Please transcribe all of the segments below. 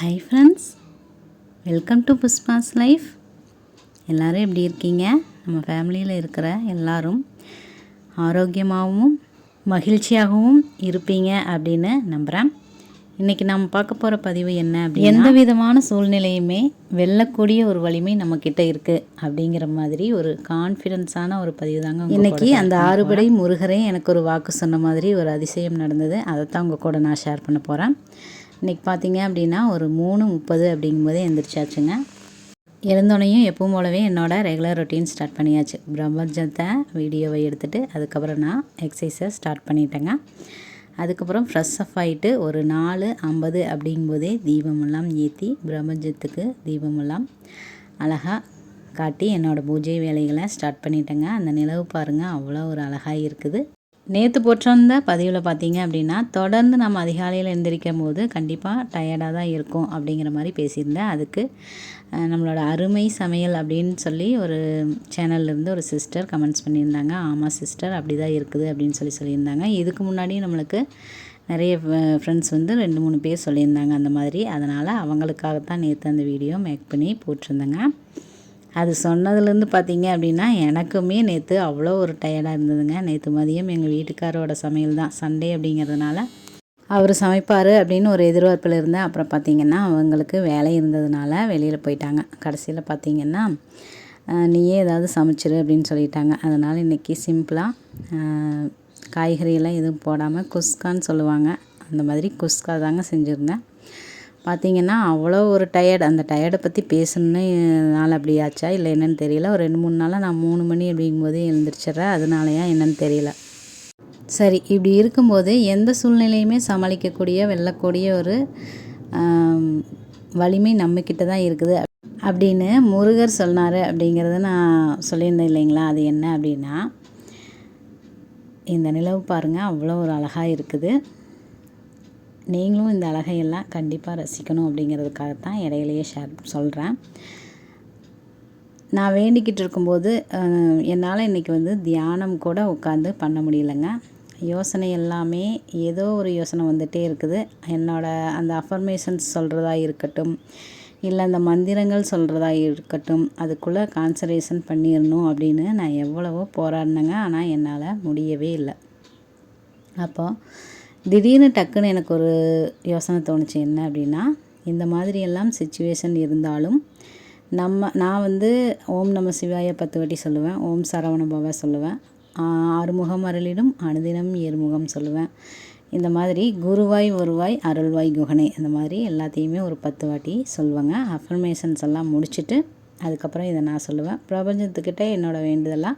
Hi friends welcome to Pushpa's life எல்லோரும் எப்படி இருக்கீங்க? நம்ம ஃபேமிலியில் இருக்கிற எல்லாரும் ஆரோக்கியமாகவும் மகிழ்ச்சியாகவும் இருப்பீங்க அப்படின்னு நம்புகிறேன் இன்றைக்கி நம்ம பார்க்க போகிற பதிவு என்ன அப்படி எந்த விதமான சூழ்நிலையுமே வெல்லக்கூடிய ஒரு வலிமை நம்மக்கிட்ட இருக்குது அப்படிங்கிற மாதிரி ஒரு கான்ஃபிடென்ஸான ஒரு பதிவு தாங்க இன்றைக்கி அந்த ஆறுபடை முருகரே எனக்கு ஒரு வாக்கு சொன்ன மாதிரி ஒரு அதிசயம் நடந்தது. அதை தான் உங்கள் கூட நான் ஷேர் பண்ண போகிறேன் இன்றைக்கி பார்த்தீங்க அப்படின்னா ஒரு மூணு முப்பது அப்படிங்கும்போதே எழுந்திரிச்சாச்சுங்க எழுந்தோனையும் எப்பவும் போலவே என்னோடய ரெகுலர் ரொட்டீன் ஸ்டார்ட் பண்ணியாச்சு. பிரம்மஜத்தை வீடியோவை எடுத்துகிட்டு அதுக்கப்புறம் நான் எக்ஸசைஸை ஸ்டார்ட் பண்ணிட்டேங்க. அதுக்கப்புறம் ஃப்ரெஷ் அப் ஆகிட்டு ஒரு நாலு ஐம்பது அப்படிங்கும்போதே தீபமெல்லாம் ஏற்றி பிரபஞ்சத்துக்கு தீபமெல்லாம் அழகாக காட்டி என்னோடய பூஜை வேலைகளை ஸ்டார்ட் பண்ணிட்டேங்க. அந்த நிலவு பாருங்கள் அவ்வளோ ஒரு அழகாக இருக்குது. நேற்று போட்டிருந்த பதிவில் பார்த்தீங்க அப்படின்னா தொடர்ந்து நம்ம அதிகாலையில் எழுந்திரிக்கும் போது கண்டிப்பாக டயர்டாக தான் இருக்கும் அப்படிங்கிற மாதிரி பேசியிருந்தேன். அதுக்கு நம்மளோட அருமை சமையல் அப்படின்னு சொல்லி ஒரு சேனல்லேருந்து ஒரு சிஸ்டர் கமெண்ட்ஸ் பண்ணியிருந்தாங்க. ஆமாம் சிஸ்டர் அப்படி தான் இருக்குது அப்படின்னு சொல்லி சொல்லியிருந்தாங்க. இதுக்கு முன்னாடி நம்மளுக்கு நிறைய ஃப்ரெண்ட்ஸ் வந்து ரெண்டு மூணு பேர் சொல்லியிருந்தாங்க அந்த மாதிரி. அதனால் அவங்களுக்காகத்தான் நேற்று அந்த வீடியோ மேக் பண்ணி போட்டிருந்தேங்க. அது சொன்னதுலேருந்து பார்த்தீங்க அப்படின்னா எனக்குமே நேற்று அவ்வளோ ஒரு டயர்டாக இருந்ததுங்க. நேற்று மதியம் எங்கள் வீட்டுக்காரோட சமையல் தான். சண்டே அப்படிங்கிறதுனால அவர் சமைப்பார் அப்படின்னு ஒரு எதிர்பார்ப்பில் இருந்தேன். அப்புறம் பார்த்திங்கன்னா அவங்களுக்கு வேலை இருந்ததுனால வெளியில் போயிட்டாங்க. கடைசியில் பார்த்திங்கன்னா நீயே ஏதாவது சமைச்சிரு அப்படின்னு சொல்லிட்டாங்க. அதனால் இன்றைக்கி சிம்பிளாக காய்கறியெல்லாம் எதுவும் போடாமல் குஸ்கான்னு சொல்லுவாங்க. அந்த மாதிரி குஸ்கா தாங்க செஞ்சுருந்தேன். பார்த்திங்கன்னா அவ்வளோ ஒரு டயர்ட் அந்த டயர்டை பற்றி பேசணுன்னு நாள் அப்படி ஆச்சா? இல்லை என்னென்னு தெரியல. ஒரு ரெண்டு மூணு நாளாக நான் மூணு மணி அப்படிங்கும்போது எழுந்திரிச்சிட்றேன் அதனாலயா என்னென்னு தெரியல. சரி இப்படி இருக்கும்போது எந்த சூழ்நிலையுமே சமாளிக்கக்கூடிய வெல்லக்கூடிய ஒரு வலிமை நம்மக்கிட்ட தான் இருக்குது. அப்படின்னு முருகர் சொன்னார் அப்படிங்கிறத நான் சொல்லியிருந்தேன் இல்லைங்களா? அது என்ன அப்படின்னா இந்த நிலவு பாருங்கள் அவ்வளோ ஒரு அழகாக இருக்குது. நீங்களும் இந்த அழகையெல்லாம் கண்டிப்பாக ரசிக்கணும் அப்படிங்கிறதுக்காக தான் இடையிலையே ஷேர் சொல்கிறேன் நான் வேண்டிக்கிட்டு இருக்கும்போது என்னால் இன்றைக்கி வந்து தியானம் கூட உட்காந்து பண்ண முடியலைங்க. யோசனை எல்லாமே ஏதோ ஒரு யோசனை வந்துகிட்டே இருக்குது. என்னோடய அந்த அஃபர்மேஷன்ஸ் சொல்கிறதா இருக்கட்டும் இல்லை அந்த மந்திரங்கள் சொல்கிறதா இருக்கட்டும் அதுக்குள்ளே கான்சன்ட்ரேஷன் பண்ணிடணும் அப்படின்னு நான் எவ்வளவோ போராடினேங்க. ஆனால் என்னால் முடியவே இல்லை. அப்போது திடீர்னு டக்குன்னு எனக்கு ஒரு யோசனை தோணுச்சு. என்ன அப்படின்னா இந்த மாதிரியெல்லாம் சுச்சுவேஷன் இருந்தாலும் நம்ம நான் வந்து ஓம் நம சிவாய பத்து வாட்டி சொல்லுவேன் ஓம் சரவண பவ சொல்லுவேன் ஆறுமுகம் அருளிடும் அனுதினம் ஏறுமுகம் சொல்லுவேன். இந்த மாதிரி குருவாய் ஒருவாய் அருள்வாய் குகனை இந்த மாதிரி எல்லாத்தையுமே ஒரு பத்து வாட்டி சொல்லுவேங்க. அஃபர்மேஷன்ஸ் எல்லாம் முடிச்சுட்டு அதுக்கப்புறம் இதை நான் சொல்லுவேன். பிரபஞ்சத்துக்கிட்ட என்னோடய வேண்டுதலாக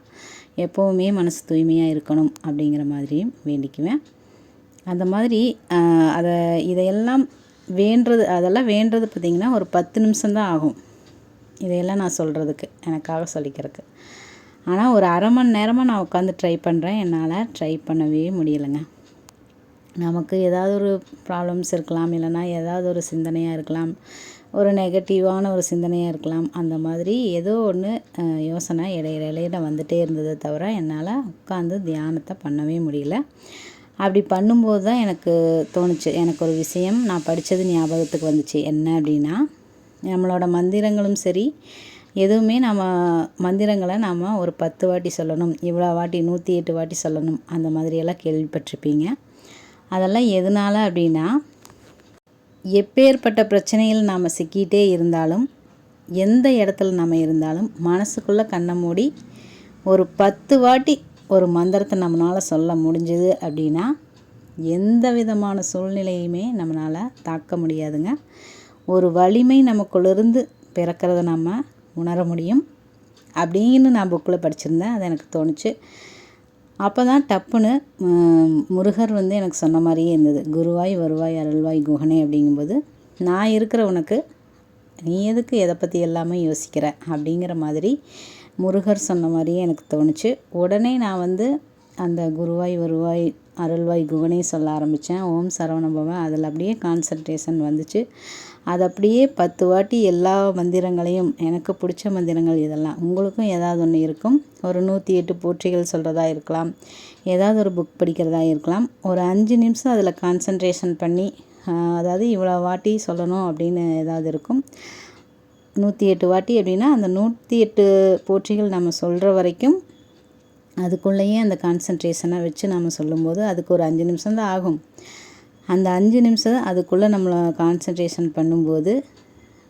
எப்போவுமே மனசு தூய்மையாக இருக்கணும் அப்படிங்கிற மாதிரியும் வேண்டிக்குவேன். அந்த மாதிரி அதை இதையெல்லாம் வேண்டுறது அதெல்லாம் வேண்டுறது பார்த்திங்கன்னா ஒரு பத்து நிமிஷம்தான் ஆகும். இதையெல்லாம் நான் சொல்கிறதுக்கு எனக்காக சொல்லிக்கிறதுக்கு. ஆனால் ஒரு அரை மணி நேரமாக நான் உட்காந்து ட்ரை பண்ணுறேன் என்னால் ட்ரை பண்ணவே முடியலைங்க. நமக்கு ஏதாவது ஒரு ப்ராப்ளம்ஸ் இருக்கலாம் இல்லைனா ஏதாவது ஒரு சிந்தனையாக இருக்கலாம் ஒரு நெகட்டிவான ஒரு சிந்தனையாக இருக்கலாம். அந்த மாதிரி ஏதோ ஒன்று யோசனை இடையில இடையில வந்துகிட்டே இருந்ததை தவிர என்னால் உட்காந்து தியானத்தை பண்ணவே முடியல. அப்படி பண்ணும்போது தான் எனக்கு தோணுச்சு. எனக்கு ஒரு விஷயம் நான் படித்தது ஞாபகத்துக்கு வந்துச்சு. என்ன அப்படின்னா நம்மளோட மந்திரங்களும் சரி எதுவுமே நம்ம மந்திரங்களை நாம் ஒரு பத்து வாட்டி சொல்லணும். இவ்வளோ வாட்டி நூற்றி எட்டு வாட்டி சொல்லணும். அந்த மாதிரியெல்லாம் கேள்விப்பட்டிருப்பீங்க. அதெல்லாம் எதனால் அப்படின்னா எப்பேற்பட்ட பிரச்சனையில் நாம் சிக்கிட்டே இருந்தாலும் எந்த இடத்துல நம்ம இருந்தாலும் மனசுக்குள்ளே கண்ணை மூடி ஒரு பத்து வாட்டி ஒரு மந்திரத்தை நம்மளால் சொல்ல முடிஞ்சது அப்படின்னா எந்த விதமான சூழ்நிலையுமே நம்மளால் தாக்க முடியாதுங்க. ஒரு வலிமை நமக்குள்ளிருந்து பிறக்கிறத நம்ம உணர முடியும். அப்படின்னு நான் புக்கில் படிச்சிருந்தேன். அது எனக்கு தோணுச்சு. அப்போ தான் டப்புன்னு முருகர் வந்து எனக்கு சொன்ன மாதிரியே இருந்தது. குருவாய் வருவாய் அருள்வாய் குகனே அப்படிங்கும்போது நான் இருக்கிற உனக்கு நீ எதுக்கு எதை பற்றி எல்லாமே யோசிக்கிற? அப்படிங்கிற மாதிரி முருகர் சொன்ன மாதிரியே எனக்கு தோணுச்சு. உடனே நான் வந்து அந்த குருவாய் வருவாய் அருள்வாய் குகனே சொல்ல ஆரம்பித்தேன் ஓம் சரவணபவன் அதில் அப்படியே கான்சன்ட்ரேஷன் வந்துச்சு. அது அப்படியே பத்து வாட்டி எல்லா மந்திரங்களையும் எனக்கு பிடிச்ச மந்திரங்கள் இதெல்லாம். உங்களுக்கும் ஏதாவது ஒன்று இருக்கும்? ஒரு நூற்றி எட்டு போற்றிகள் சொல்கிறதா இருக்கலாம். ஏதாவது ஒரு புக் படிக்கிறதா இருக்கலாம். ஒரு அஞ்சு நிமிஷம் அதில் கான்சன்ட்ரேஷன் பண்ணி அதாவது இவ்வளோ வாட்டி சொல்லணும் அப்படின்னு ஏதாவது இருக்கும்? நூற்றி எட்டு வாட்டி அப்படின்னா அந்த நூற்றி எட்டு போற்றிகள் நம்ம சொல்கிற வரைக்கும் அதுக்குள்ளேயே அந்த கான்சன்ட்ரேஷனை வச்சு நம்ம சொல்லும்போது அதுக்கு ஒரு அஞ்சு நிமிஷம் தான் ஆகும். அந்த அஞ்சு நிமிஷம் அதுக்குள்ளே நம்மளை கான்சன்ட்ரேஷன் பண்ணும்போது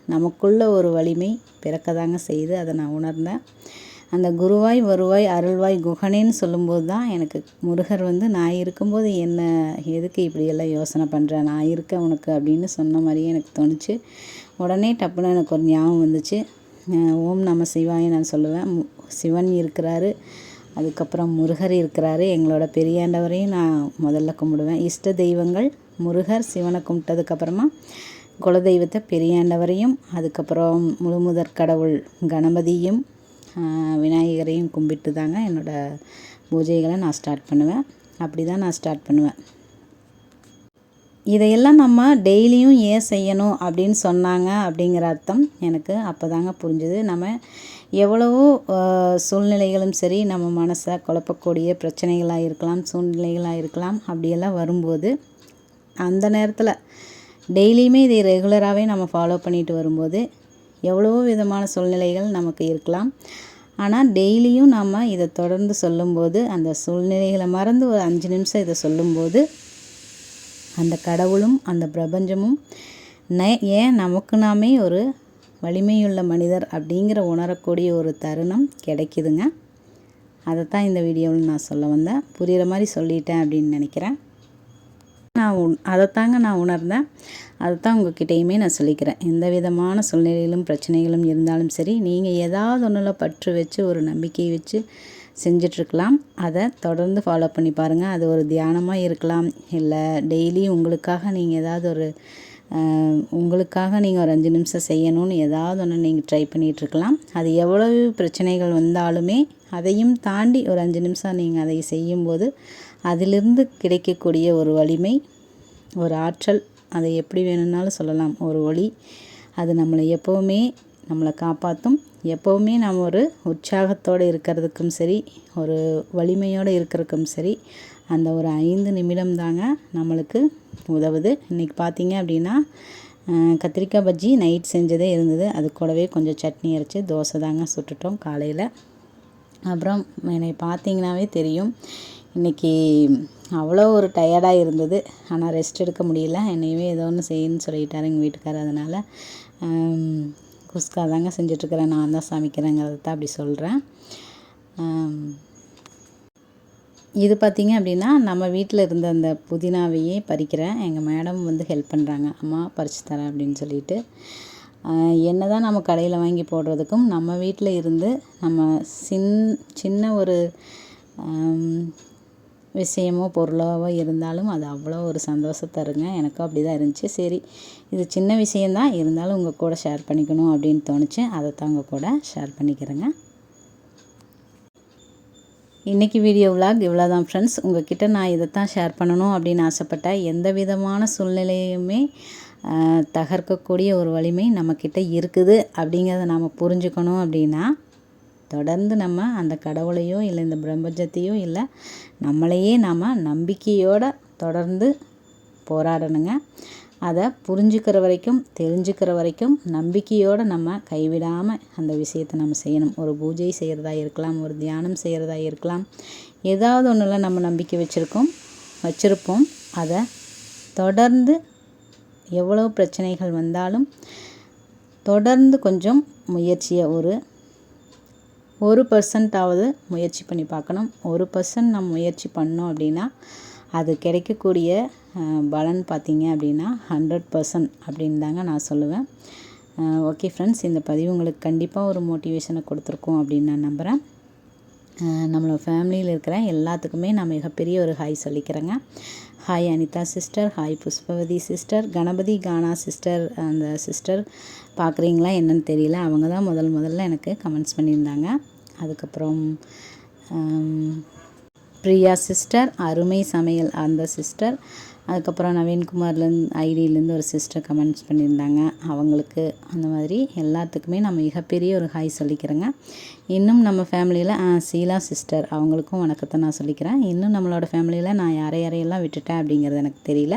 நமக்குள்ள ஒரு வலிமை பிறக்க தாங்க செய்யுது. அதை நான் உணர்ந்தேன். அந்த குருவாய் வருவாய் அருள்வாய் குகனேன்னு சொல்லும்போது தான் எனக்கு முருகர் வந்து நான் இருக்கும்போது என்ன எதுக்கு இப்படியெல்லாம் யோசனை பண்ணுறேன் நான் இருக்கேன் உனக்கு அப்படின்னு சொன்ன மாதிரியே எனக்கு தோணுச்சு. உடனே டப்புன்னு எனக்கு ஒரு ஞாபகம் வந்துச்சு. ஓம் நம சிவாய நான் சொல்லுவேன். சிவன் இருக்கிறாரு அதுக்கப்புறம் முருகர் இருக்கிறாரு. எங்களோட பெரியாண்டவரையும் நான் முதல்ல கும்பிடுவேன். இஷ்ட தெய்வங்கள் முருகர் சிவனை கும்பிட்டதுக்கப்புறமா குலதெய்வத்தை பெரியாண்டவரையும் அதுக்கப்புறம் முழுமுதற் கடவுள் கணபதியும் விநாயகரையும் கும்பிட்டு தாங்க என்னோடய பூஜைகளை நான் ஸ்டார்ட் பண்ணுவேன். அப்படி தான் நான் ஸ்டார்ட் பண்ணுவேன். இதையெல்லாம் நம்ம டெய்லியும் ஏன் செய்யணும் அப்படின்னு சொன்னாங்க அப்படிங்கிற அர்த்தம் எனக்கு அப்போ தாங்க புரிஞ்சுது. நம்ம எவ்வளவோ சூழ்நிலைகளும் சரி நம்ம மனசை குழப்பக்கூடிய பிரச்சனைகளாக இருக்கலாம் சூழ்நிலைகளாக இருக்கலாம் அப்படியெல்லாம் வரும்போது அந்த நேரத்தில் டெய்லியுமே இதை ரெகுலராகவே நம்ம ஃபாலோ பண்ணிட்டு வரும்போது எவ்வளவோ விதமான சூழ்நிலைகள் நமக்கு இருக்கலாம். ஆனால் டெய்லியும் நம்ம இதை தொடர்ந்து சொல்லும்போது அந்த சூழ்நிலைகளை மறந்து ஒரு அஞ்சு நிமிஷம் இதை சொல்லும்போது அந்த கடவுளும் அந்த பிரபஞ்சமும் ந ஏன் நமக்கு நாமே ஒரு வலிமையுள்ள மனிதர் அப்படிங்கிற உணரக்கூடிய ஒரு தருணம் கிடைக்குதுங்க. அதை தான் இந்த வீடியோவில் நான் சொல்ல வந்தேன். புரிகிற மாதிரி சொல்லிட்டேன் அப்படின்னு நினைக்கிறேன். நான் உண் அதைத்தாங்க நான் உணர்ந்தேன். அதைத்தான் தான் உங்ககிட்டையுமே நான் சொல்லிக்கிறேன். எந்த விதமான சூழ்நிலைகளும் பிரச்சனைகளும் இருந்தாலும் சரி நீங்கள் ஏதாவது ஒன்றில் பற்று வச்சு ஒரு நம்பிக்கையை வச்சு செஞ்சிட்ருக்கலாம். அதை தொடர்ந்து ஃபாலோ பண்ணி பாருங்கள் அது ஒரு தியானமாக இருக்கலாம். இல்லை டெய்லி உங்களுக்காக நீங்கள் ஏதாவது ஒரு உங்களுக்காக நீங்கள் ஒரு அஞ்சு நிமிஷம் செய்யணும்னு ஏதாவது ஒன்று நீங்கள் ட்ரை பண்ணிகிட்ருக்கலாம் அது எவ்வளவு பிரச்சனைகள் வந்தாலுமே அதையும் தாண்டி ஒரு அஞ்சு நிமிஷம் நீங்கள் அதை செய்யும்போது அதிலிருந்து கிடைக்கக்கூடிய ஒரு வலிமை ஒரு ஆற்றல் அதை எப்படி வேணும்னாலும் சொல்லலாம். ஒரு ஒளி அது நம்மளை எப்போவுமே நம்மளை காப்பாற்றும் எப்போவுமே நம்ம ஒரு உற்சாகத்தோடு இருக்கிறதுக்கும் சரி ஒரு வலிமையோடு இருக்கிறதுக்கும் சரி அந்த ஒரு ஐந்து நிமிடம் தாங்க நம்மளுக்கு உதவுது. இன்றைக்கி பார்த்தீங்க அப்படின்னா கத்திரிக்காய் பஜ்ஜி நைட் செஞ்சதே இருந்தது. அது கூடவே கொஞ்சம் சட்னி அரைச்சி தோசை தாங்க சுட்டுட்டோம் காலையில். அப்புறம் என்னை பார்த்தீங்கன்னாவே தெரியும் இன்றைக்கி அவ்வளோ ஒரு டயர்டாக இருந்தது. ஆனால் ரெஸ்ட் எடுக்க முடியல. என்னையுமே ஏதோ ஒன்று செய்யணும்னு சொல்லிட்டார் எங்கள் வீட்டுக்காரர். அதனால் குஸ்கா தாங்க செஞ்சிட்ருக்கிறேன். நான் தான் சமைக்கிறேங்கிறத தான் அப்படி சொல்கிறேன் இது பார்த்திங்க அப்படின்னா நம்ம வீட்டில் இருந்த அந்த புதினாவையே பறிக்கிறேன். எங்கள் மேடம் வந்து ஹெல்ப் பண்ணுறாங்க அம்மா பறித்து தரேன் அப்படின்னு சொல்லிட்டு. என்ன தான் நம்ம கடையில் வாங்கி போடுறதுக்கும் நம்ம வீட்டில் இருந்து நம்ம சின் சின்ன ஒரு விஷயமோ பொருளாவோ இருந்தாலும் அது அவ்வளோ ஒரு சந்தோஷம் தருங்க. எனக்கும் அப்படி தான் இருந்துச்சு. சரி இது சின்ன விஷயந்தான் இருந்தாலும் உங்கள் கூட ஷேர் பண்ணிக்கணும் அப்படின்னு தோணுச்சு. அதை தான் உங்கள் கூட ஷேர் பண்ணிக்கிறேங்க. இன்றைக்கி வீடியோ விலாக் இவ்வளோ தான் ஃப்ரெண்ட்ஸ் உங்ககிட்ட நான் இதை தான் ஷேர் பண்ணணும் அப்படின்னு ஆசைப்பட்டேன் எந்த விதமான சூழ்நிலையுமே தகர்க்கக்கூடிய ஒரு வலிமை நம்மக்கிட்ட இருக்குது. அப்படிங்கிறத நாம் புரிஞ்சுக்கணும் அப்படின்னா தொடர்ந்து நம்ம அந்த கடவுளையோ இல்லை இந்த பிரபஞ்சத்தையோ இல்லை நம்மளையே நாம் நம்பிக்கையோடு தொடர்ந்து போராடணுங்க. அதை புரிஞ்சுக்கிற வரைக்கும் தெரிஞ்சுக்கிற வரைக்கும் நம்பிக்கையோடு நம்ம கைவிடாமல் அந்த விஷயத்தை நம்ம செய்யணும். ஒரு பூஜை செய்கிறதா இருக்கலாம் ஒரு தியானம் செய்கிறதா இருக்கலாம் ஏதாவது ஒன்றில் நம்ம நம்பிக்கை வச்சுருக்கோம் வச்சுருப்போம். அதை தொடர்ந்து எவ்வளோ பிரச்சனைகள் வந்தாலும் தொடர்ந்து கொஞ்சம் முயற்சியை ஒரு ஒரு பர்சன்ட்டாவது முயற்சி பண்ணி பார்க்கணும். ஒரு பர்சன்ட் நம்ம முயற்சி பண்ணோம் அப்படின்னா அது கிடைக்கக்கூடிய பலன் பார்த்திங்க அப்படின்னா ஹண்ட்ரட் பர்சன்ட் அப்படின்னு தாங்க நான் சொல்லுவேன். ஓகே ஃப்ரெண்ட்ஸ் இந்த பதிவு உங்களுக்கு கண்டிப்பாக ஒரு மோட்டிவேஷனை கொடுத்துருக்கோம் அப்படின்னு நான் நம்புகிறேன் நம்மளோட ஃபேமிலியில் இருக்கிற எல்லாத்துக்குமே நான் மிகப்பெரிய ஒரு hi சொல்லிக்கிறேங்க. Hi Anitha sister hi Pushpavathi sister. Ganapathi Gana sister அந்த சிஸ்டர் பார்க்குறீங்களா என்னன்னு தெரியல. அவங்க தான் முதல் முதல்ல எனக்கு கமெண்ட்ஸ் பண்ணியிருந்தாங்க. அதுக்கப்புறம் பிரியா சிஸ்டர் அருமை சமையல் அந்த சிஸ்டர் அதுக்கப்புறம் நவீன்குமார்லேருந்து ஐடியிலேருந்து ஒரு சிஸ்டர் கமெண்ட்ஸ் பண்ணியிருந்தாங்க. அவங்களுக்கு அந்த மாதிரி எல்லாத்துக்குமே நான் மிகப்பெரிய ஒரு ஹாய் சொல்லிக்கிறேங்க. இன்னும் நம்ம ஃபேமிலியில் சீலா சிஸ்டர் அவங்களுக்கும் வணக்கத்தை நான் சொல்லிக்கிறேன். இன்னும் நம்மளோட ஃபேமிலியில் நான் யாரை யாரையெல்லாம் விட்டுட்டேன் அப்படிங்கிறது எனக்கு தெரியல.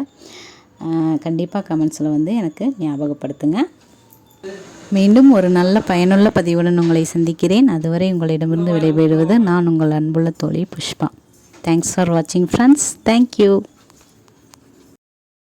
கண்டிப்பாக கமெண்ட்ஸில் வந்து எனக்கு ஞாபகப்படுத்துங்க. மீண்டும் ஒரு நல்ல பயனுள்ள பதிவுடன் உங்களை சந்திக்கிறேன். அதுவரை உங்களிடமிருந்து விடைபெறுவது நான் உங்கள் அன்புள்ள தோழி புஷ்பா. தேங்க்ஸ் ஃபார் வாட்சிங் ஃப்ரெண்ட்ஸ் தேங்க்யூ